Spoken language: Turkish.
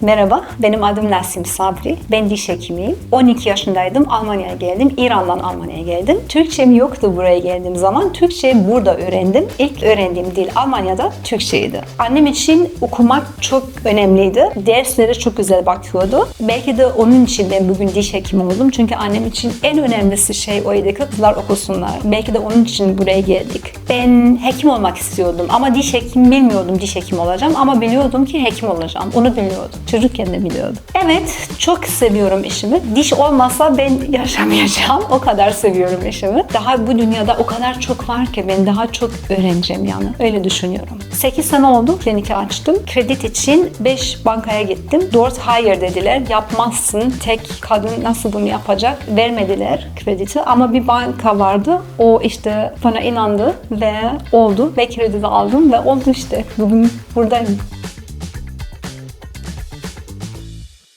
Merhaba, benim adım Nasim Sabri. Ben diş hekimiyim. 12 yaşındaydım, Almanya'ya geldim. İran'dan Almanya'ya geldim. Türkçem yoktu buraya geldiğim zaman. Türkçeyi burada öğrendim. İlk öğrendiğim dil Almanya'da Türkçeydi. Annem için okumak çok önemliydi. Derslere çok güzel bakıyordu. Belki de onun için ben bugün diş hekimi oldum. Çünkü annem için en önemlisi şey oydu ki kızlar okusunlar. Belki de onun için buraya geldik. Ben hekim olmak istiyordum ama diş hekimi bilmiyordum diş hekimi olacağım ama biliyordum ki hekim olacağım. Onu biliyordum. Çocukken de biliyordum. Evet, çok seviyorum işimi. Diş olmasa ben yaşamayacağım. O kadar seviyorum işimi. Daha bu dünyada o kadar çok var ki ben daha çok öğreneceğim yani. Öyle düşünüyorum. 8 sene oldu kliniki açtım. Kredi için 5 bankaya gittim. 4 hayır dediler. Yapmazsın. Tek kadın nasıl bunu yapacak? Vermediler krediti ama bir banka vardı. O işte bana inandı ve oldu ve kredi aldım ve oldu işte. Bugün buradayım.